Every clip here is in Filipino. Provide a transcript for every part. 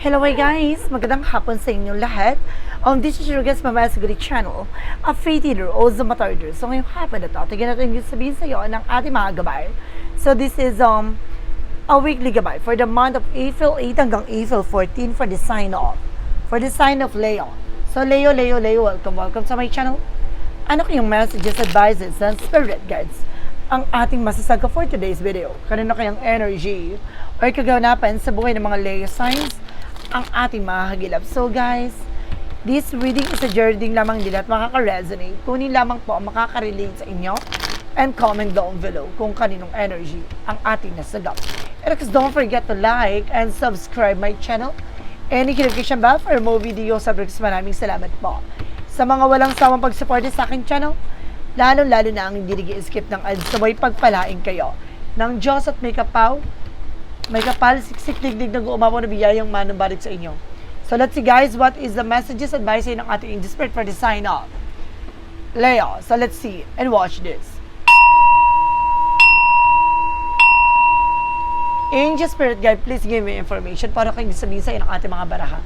Hello guys! Magandang hapon sa inyong lahat. Um, this is your guest Mama Siguri channel, a faith healer, also matarder. So ngayong hapon na to, tignan natin yung sabihin sa iyo ng ating mga gabay. So this is um a weekly gabay for the month of April 8 hanggang April 14 for the sign off. For the sign of Leo. So Leo, Leo, Leo, welcome, welcome sa my channel. Ano kayong messages, advices, and spirit guides ang ating masasaga for today's video? Kanino kayang energy or kaganapan sa buhay ng mga Leo signs ang ating mahagilap. So guys, this reading is a journey lamang din at makaka-resonate. Kunin lamang po ang makaka-relate sa inyo and comment down below kung kaninong energy ang ating nasagap. And because don't forget to like and subscribe my channel and notification bell for more videos. Sabrix, maraming salamat po. Sa mga walang sawang pag-support sa aking channel, lalo-lalo na ang hindi nag-skip ng ads na may pagpalain kayo ng Diyos at may kapaw may kapal, siksik, digdig, nag-uumapaw na biyayang manubalik sa inyo. So let's see guys, what is the messages advice ng ating spirit for the sign off? Leo, so let's see and watch this. Angel Spirit Guide, please give me information para kayo sabihin sa ng ating mga baraha.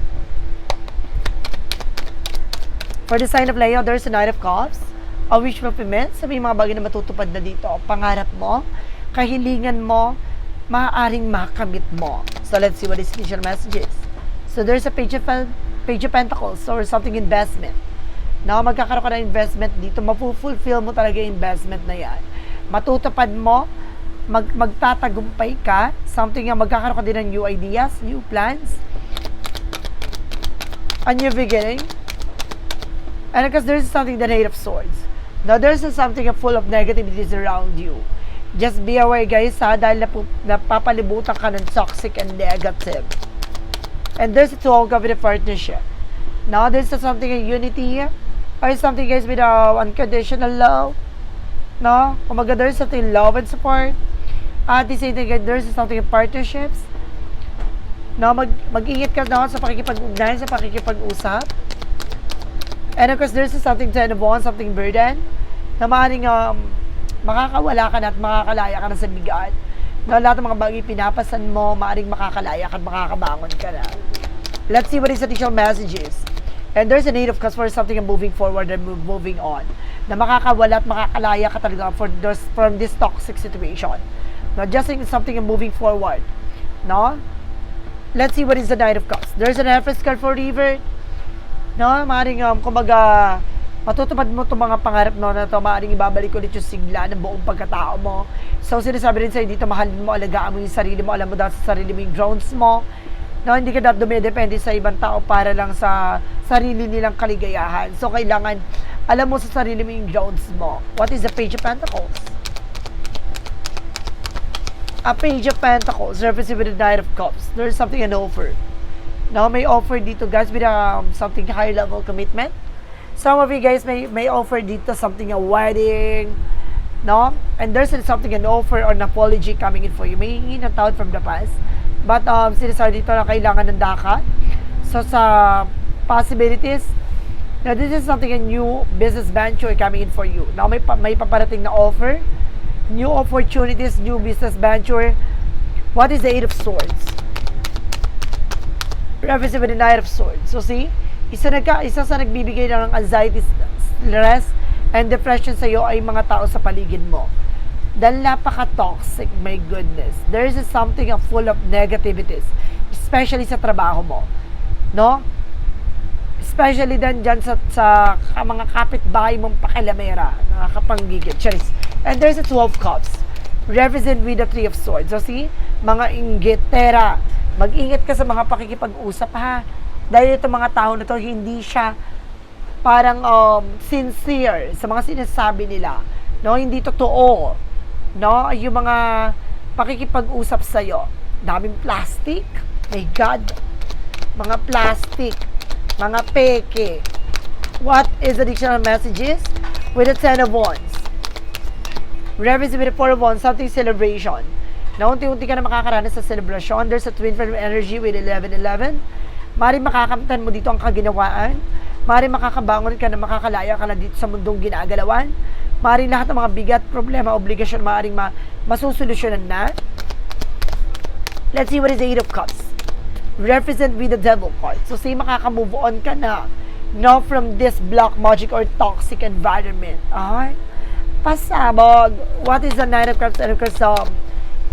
For the sign of Leo, there's a Knight of Cups, a wish fulfillment, sabi mga bagay na matutupad na dito. Pangarap mo, kahilingan mo, maaaring makamit mo. So let's see what is initial messages. So there's a page of, page of pentacles or something investment. No, magkakaroon ka ng investment dito, mapufulfill mo talaga yung investment na yan. Matutupad mo, mag, magtatagumpay ka, something nga magkakaroon ka din ng new ideas, new plans, a new beginning. And because there's something the Eight of Swords. Now, there's something full of negativities around you. Just be aware guys ha, dahil napu- napapalibutan ka ng toxic and negative. And there's a talk of the partnership. Now, there's something in unity or something guys with uh, unconditional love. No? Kumaga, there's something love and support. At the same time, there's something in partnerships. No, mag, mag-ingat ka no, sa pakikipag-ugnayan, sa pakikipag-usap. And of course, there's something to involve, something burden, na maaaring um, makakawala ka na at makakalaya ka na sa bigat. No, lahat ng mga bagay pinapasan mo, maaaring makakalaya ka at makakabangon ka na. Let's see what is additional messages. And there's a need of cause for something and moving forward and moving on. Na makakawala at makakalaya ka talaga for this, from this toxic situation. Not just something and moving forward. No? Let's see what is the Knight of Cups. There's an Empress card for River. No? Maaaring, um, kumbaga, matutupad mo itong mga pangarap no, na ito, maaaring ibabalik ulit yung sigla ng buong pagkatao mo. So, sinasabi rin sa'yo dito, mahalin mo, alagaan mo yung sarili mo, alam mo dapat sa sarili mo yung grounds mo. No, hindi ka dapat dumidepende sa ibang tao para lang sa sarili nilang kaligayahan. So, kailangan alam mo sa sarili mo yung grounds mo. What is the Page of Pentacles? A Page of Pentacles, represented with the Knight of Cups. There's something an offer. Now, may offer dito, guys, with um, something higher level commitment. Some of you guys may, may offer dito something a wedding, no? And there's something an offer or an apology coming in for you. May hingi ng tawad from the past. But um, sinasabi dito na kailangan ng dakat. So, sa possibilities, now this is something a new business venture coming in for you. Now, may, may paparating na offer, new opportunities, new business venture. What is the Eight of Swords? With the Knight of Swords. So, see? Isa, nagka, isa sa nagbibigay ng anxiety, stress, and depression sa iyo ay mga tao sa paligid mo. Dahil napaka-toxic, my goodness. There is something full of negativities, especially sa trabaho mo. No? Especially din dyan sa, sa mga kapitbahay mong pakilamera, nakakapanggigit. Charis. And there's a 12 cups. Represent with the three of swords. So see, mga inggitera. Mag-ingat ka sa mga pakikipag-usap ha. Dahil itong mga tao na to, hindi siya parang um, sincere sa mga sinasabi nila. No, hindi totoo. No, yung mga pakikipag-usap sa iyo. Daming plastic. My God. Mga plastic. Mga peke. What is additional messages? With the Ten of Wands. Represent with the Four of Wands, something celebration. Na unti-unti ka na makakaranas sa celebration. There's a twin flame energy with 11-11. Mari makakamtan mo dito ang kaginawaan. Mari makakabangon ka na makakalaya ka na dito sa mundong ginagalawan. Mari lahat ng mga bigat, problema, obligasyon, maaaring ma masusolusyonan na. Let's see what is the Eight of Cups. represent with the devil card. So, say makaka-move on ka na, no, from this black magic or toxic environment. Ay, pasabog. What is the Knight of Cups and of course, um,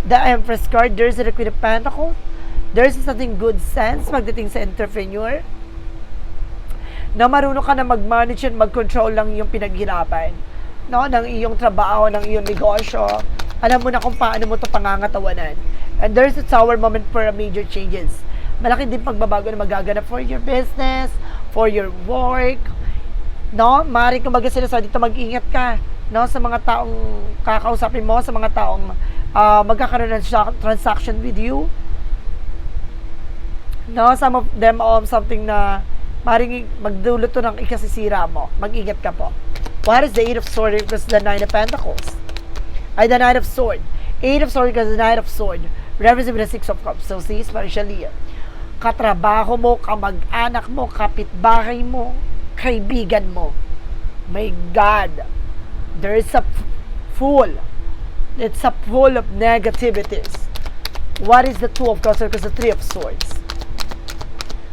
the Empress card? There's the Queen of Pentacles. There's something good sense pagdating sa entrepreneur na marunong ka na mag-manage and mag-control lang yung pinaghirapan no, ng iyong trabaho, ng iyong negosyo. Alam mo na kung paano mo ito pangangatawanan. And there's a tower moment for a major changes. Malaki din pagbabago na magaganap for your business, for your work. No? Maaaring kumbaga sila sa dito mag-ingat ka no sa mga taong kakausapin mo, sa mga taong ah, magkakaroon ng sa- transaction with you. No, some of them um, something na maring magdulot ng ikasisira mo. Mag-ingat ka po. What is the Eight of Swords equals the Nine of Pentacles? Ay, the Knight of Sword. Eight of Swords equals the Knight of Sword. Represent the Six of Cups. So, see, spiritually, katrabaho mo, kamag-anak mo, kapitbahay mo, kaibigan mo. My God, there is a full. It's a full of negativities. What is the Two of Cups equals the Three of Swords?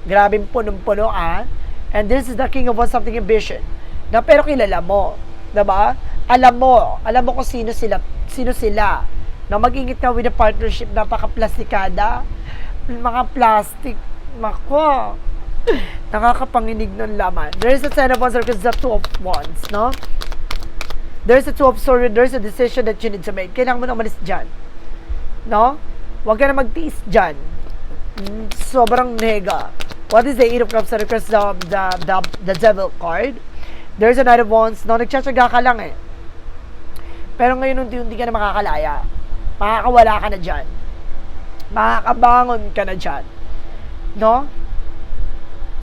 Grabe punong-puno ah. And this is the King of Wands something ambition. Na pero kilala mo. 'di ba? Alam mo, alam mo kung sino sila, sino sila. Na mag-ingit ka with a partnership napaka-plastikada. Mga plastic, mako. Nakakapanginig ng laman. There's a Ten of Wands because the Two of Wands, no? There's a Two of Swords, there's a decision that you need to make. Kailangan mo na umalis dyan. No? Huwag ka na magtiis dyan. Mm, sobrang nega. What is the Eight of Cups that requires the, the, the, the Devil card? There's a Knight of Wands. No, nagtsatsaga ka lang eh. Pero ngayon, unti-unti ka na makakalaya. Makakawala ka na dyan. Makakabangon ka na dyan. No?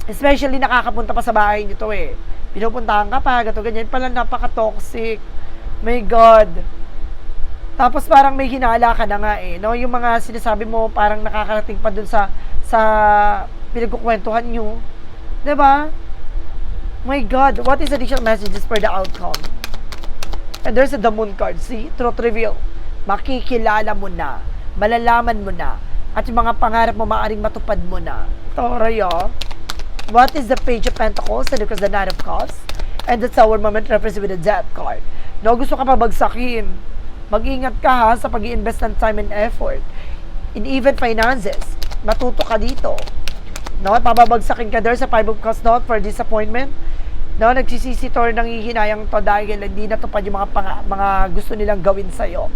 Especially nakakapunta pa sa bahay nyo to eh. Pinupuntahan ka pa, gato ganyan. Pala napaka-toxic. My God. Tapos parang may hinala ka na nga eh, no? Yung mga sinasabi mo parang nakakarating pa dun sa sa pinagkukwentuhan nyo. ba? My God, what is additional messages for the outcome? And there's a the moon card. See? Truth reveal. Makikilala mo na. Malalaman mo na. At yung mga pangarap mo maaring matupad mo na. Toroyo. What is the page of pentacles? And because the nine of cups. And the tower moment represents with the death card. No, gusto ka pa bagsakin. Mag-ingat ka ha sa pag invest ng time and effort. In even finances. Matuto ka dito. No, mababagsakin ka there sa five of cups not for disappointment. No, nagsisisitor ng hihinayang to dahil hindi natupad yung mga, panga, mga gusto nilang gawin sa'yo.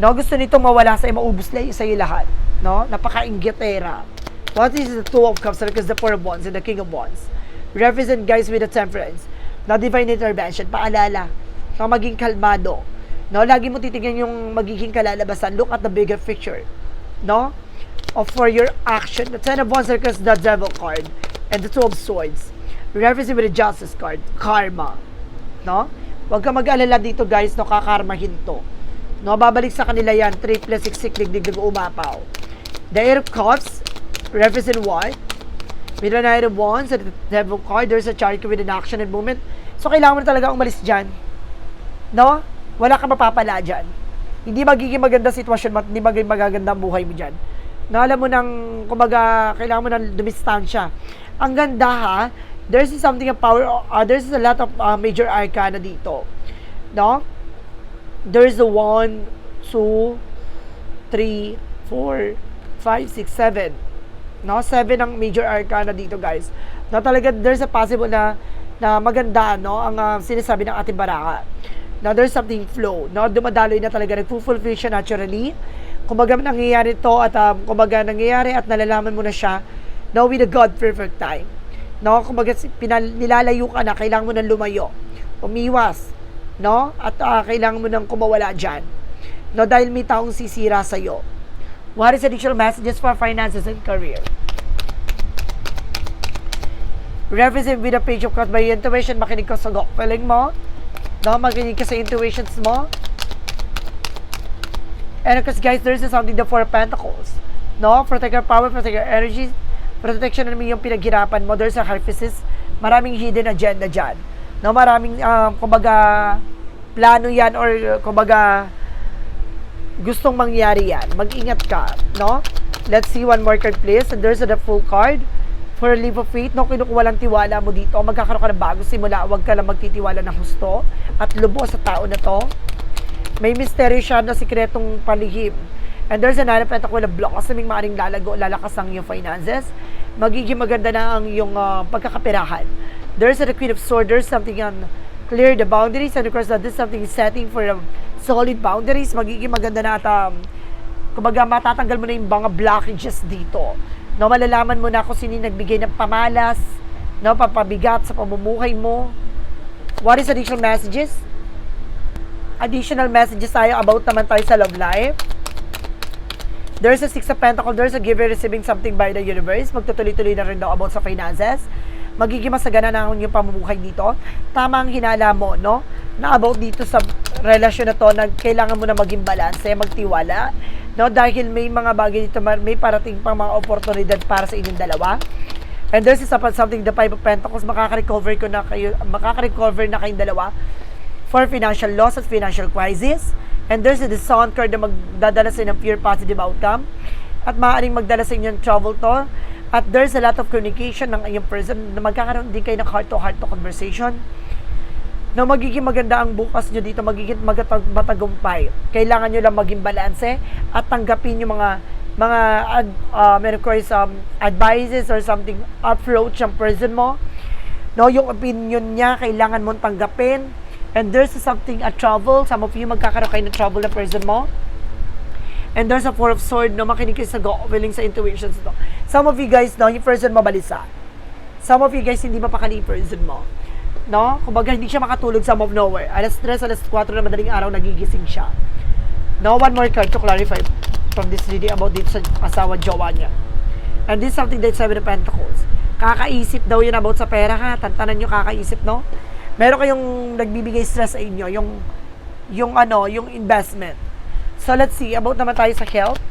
No, gusto nito mawala sa'yo, maubos sa'yo lahat. No, napaka-inggitera. What is the two of cups? Because the four of wands and the king of wands. Represent guys with the temperance. Na divine intervention, paalala. Na maging kalmado. No, lagi mo titingnan yung magiging kalalabasan. Look at the bigger picture. No? Of for your action. The ten of wands because the devil card. And the two of swords. Represent with the justice card. Karma. No? Huwag ka mag-alala dito guys, no, kakarmahin to. No, babalik sa kanila yan. 3 plus 6 siklig digdig umapaw. The Eight of Cups, represent what? With the Knight of Wands, at the Devil card, there's a chariot with an action and movement. So, kailangan mo na talaga umalis dyan. No? Wala ka mapapala dyan. Hindi magiging maganda sitwasyon hindi magiging magaganda buhay mo dyan. No, alam mo nang, kumbaga, kailangan mo nang dumistansya. Ang ganda ha, there's something of power, uh, there's a lot of uh, major arcana dito. No? There's the 1, 2, 3, 4, 5, 6, 7. No? 7 ang major arcana dito, guys. Na talaga, there's a possible na na maganda, no? Ang uh, sinasabi ng ating baraka. Now, there's something flow, no? Dumadaloy na talaga, nagpo-fulfill siya naturally. Kumbaga, nangyayari to at um, kumbaga, nangyayari at nalalaman mo na siya, no? With a God perfect time. No? Kumbaga, pinal, nilalayo ka na, kailangan mo nang lumayo. Umiwas, no? At uh, kailangan mo nang kumawala dyan. No? Dahil may taong sisira sa'yo. What is additional messages for finances and career? Represent with a page of cards by intuition, makinig ka sa gut feeling mo. No, makinig ka sa intuitions mo. And because guys, there's something the Four of Pentacles. No, protect your power, protect your energy, protection namin yung pinaghirapan mo. There's a hyphysis. Maraming hidden agenda dyan. No, maraming, um, kumbaga, plano yan or kumbaga, gustong mangyari yan. Mag-ingat ka, no? Let's see one more card please. And there's the full card. For a leap of faith, no, kinukuha lang tiwala mo dito. Magkakaroon ka ng bago simula. Huwag ka lang magtitiwala ng husto at lubos sa tao na to. May misteryo siya na sikretong palihim. And there's another pentacle block kasi may maaring lalago, lalakas ang iyong finances. Magiging maganda na ang iyong ah, pagkakapirahan. There's a Queen of Swords, there's something on clear the boundaries and of course that this something setting for a solid boundaries. Magiging maganda na at um, kumbaga matatanggal mo na yung mga blockages dito. No, malalaman mo na kung sino nagbigay ng pamalas, no, papabigat sa pamumuhay mo. What is additional messages? Additional messages tayo about naman tayo sa love life. There's a Six of Pentacles, there's a giver receiving something by the universe. Magtutuloy-tuloy na rin daw about sa finances. Magiging masagana na yung pamumuhay dito. Tama ang hinala mo, no? Na about dito sa relasyon na to, na kailangan mo na maging balance, magtiwala. No? Dahil may mga bagay dito, may parating pang mga oportunidad para sa inyong dalawa. And this is about something, the Five of Pentacles, makaka-recover ko na kayo, makaka-recover na kayong dalawa for financial loss at financial crisis. And there's a Sun card na magdadala sa inyo ng pure positive outcome. At maaaring magdala sa inyo ng trouble to. At there's a lot of communication ng iyong person na magkakaroon din kayo ng heart-to-heart to conversation. Na magiging maganda ang bukas nyo dito, magiging matagumpay. Kailangan nyo lang maging balanse at tanggapin yung mga mga ad, uh, meron ko um, advices or something approach ng person mo. No, yung opinion niya, kailangan mong tanggapin. And there's something, a trouble. Some of you magkakaroon kayo ng trouble na person mo. And there's a four of sword, no, makinig kayo sa go, willing sa intuitions ito. Some of you guys, no, yung person mo balisa. Some of you guys, hindi mapakali yung person mo. No? Kumbaga, hindi siya makatulog sa of nowhere. Alas 3, alas 4 na madaling araw, nagigising siya. No, one more card to clarify from this reading about dito sa asawa jowa niya. And this is something that Seven of Pentacles. Kakaisip daw yun about sa pera ha. Tantanan nyo kakaisip, no? Meron kayong nagbibigay stress sa inyo, yung, yung ano, yung investment. So, let's see, about naman tayo sa health.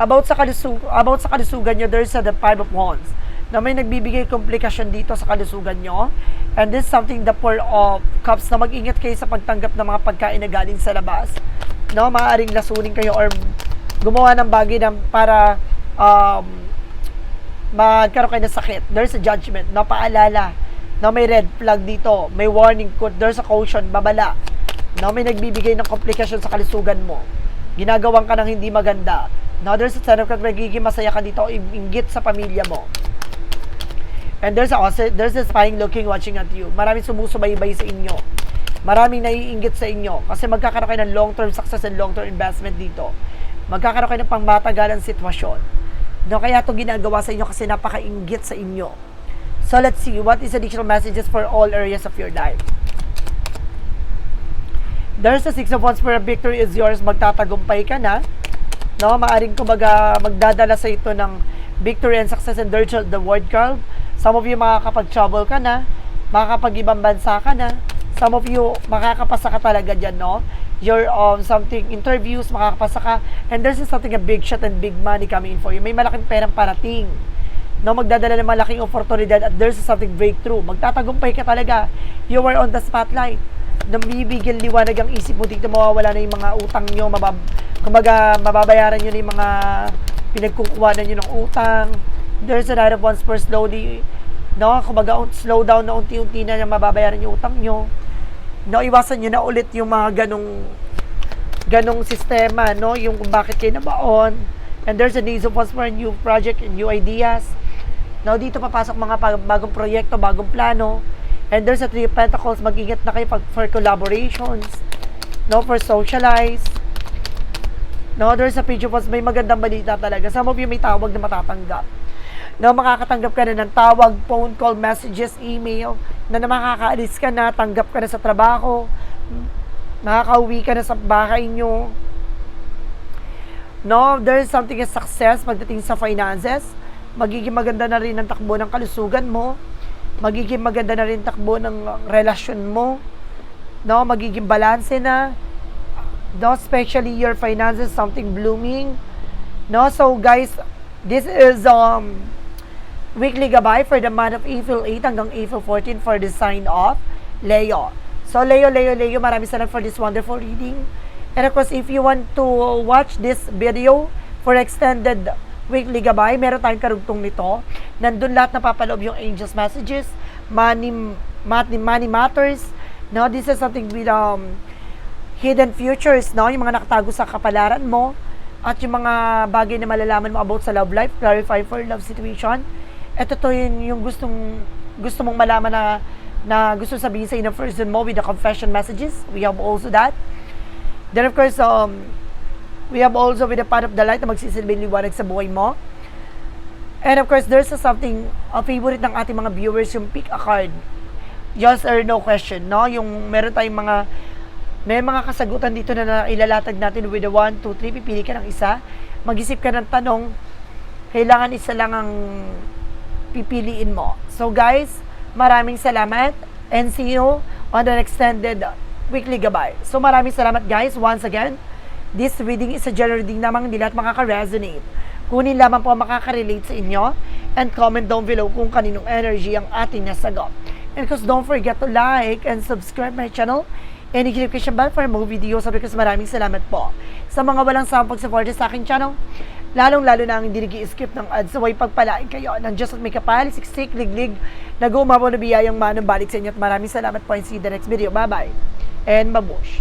About sa kalusug about sa kalusugan nyo, there's a the five of wands na may nagbibigay komplikasyon dito sa kalusugan nyo. And this is something the four of cups na mag-ingat kayo sa pagtanggap ng mga pagkain na galing sa labas. No, maaaring lasunin kayo or gumawa ng bagay na para um, magkaroon kayo ng sakit. There's a judgment. No, paalala. No, may red flag dito. May warning code. There's a caution. Babala. No, may nagbibigay ng komplikasyon sa kalusugan mo. Ginagawang ka ng hindi maganda. No, there's a sign of magiging masaya ka dito. Inggit sa pamilya mo. And there's also, there's a spying looking, watching at you. Maraming sumusubaybay sa inyo. Maraming naiinggit sa inyo. Kasi magkakaroon kayo ng long-term success and long-term investment dito. Magkakaroon kayo ng pangmatagalang sitwasyon. No, kaya ito ginagawa sa inyo kasi napakainggit sa inyo. So let's see, what is additional messages for all areas of your life? There's a six of wands where victory is yours. Magtatagumpay ka na. No, maaring kumbaga magdadala sa ito ng victory and success and there's the word card. Some of you makakapag-travel ka na, makakapag-ibang bansa ka na. Some of you makakapasa ka talaga dyan, no? Your um, something interviews, makakapasa ka. And there's something a big shot and big money coming in for you. May malaking perang parating. No, magdadala ng malaking oportunidad at there's something breakthrough. Magtatagumpay ka talaga. You are on the spotlight. Nabibigyan liwanag ang isip mo dito, mawawala na yung mga utang nyo, mabab kumbaga mababayaran nyo na yung mga pinagkukuha nyo ng utang. There's a lot of ones for slowly, no, kumbaga slow down na unti-unti na yung mababayaran yung utang nyo. No, iwasan nyo na ulit yung mga ganong ganong sistema, no, yung kung bakit kayo nabaon. And there's a needs of ones for new project and new ideas. Now, dito papasok mga bagong proyekto, bagong plano. And there's a three pentacles, mag-ingat na kayo pag, for collaborations, no, for socialize. No, there's a page of us, may magandang balita talaga. Some of you may tawag na matatanggap. No, makakatanggap ka na ng tawag, phone call, messages, email, na makakaalis ka na, tanggap ka na sa trabaho, makakauwi ka na sa bahay nyo. No, there's something as success pagdating sa finances. Magiging maganda na rin ang takbo ng kalusugan mo. Magiging maganda na rin takbo ng relasyon mo. No, magiging balanse na. No, especially your finances, something blooming. No, so guys, this is um weekly gabay for the month of April 8 hanggang April 14 for the sign of Leo. So Leo, Leo, Leo, maraming salamat for this wonderful reading. And of course, if you want to watch this video for extended weekly gabay, meron tayong karugtong nito. Nandun lahat napapaloob yung angels messages, money, money, money matters. No, this is something with um, hidden futures, no? Yung mga nakatago sa kapalaran mo at yung mga bagay na malalaman mo about sa love life, clarify for love situation. Ito to yun yung gustong gusto mong malaman na na gusto sabihin sa inner person mo with the confession messages. We have also that. Then of course, um, we have also with the path of the light na magsisilbing liwanag sa buhay mo. And of course, there's a something, a favorite ng ating mga viewers, yung pick a card. Yes or no question, no? Yung meron tayong mga, may mga kasagutan dito na ilalatag natin with the 1, 2, 3, pipili ka ng isa. Mag-isip ka ng tanong, kailangan isa lang ang pipiliin mo. So guys, maraming salamat and see you on the extended weekly gabay. So maraming salamat guys once again. This reading is a general reading namang hindi lahat makaka-resonate. Kunin lamang po makaka-relate sa inyo and comment down below kung kaninong energy ang ating nasagot. And of course, don't forget to like and subscribe my channel and i-click bell for more videos. Sabi maraming salamat po sa mga walang sawang pag-support sa aking channel. Lalong-lalo na ang hindi nag-skip ng ads. So, ay pagpalain kayo ng Diyos at may kapal, siksik, liglig, nag-umabaw na biyayang manong balik sa inyo. At maraming salamat po and see the next video. Bye-bye and mabush.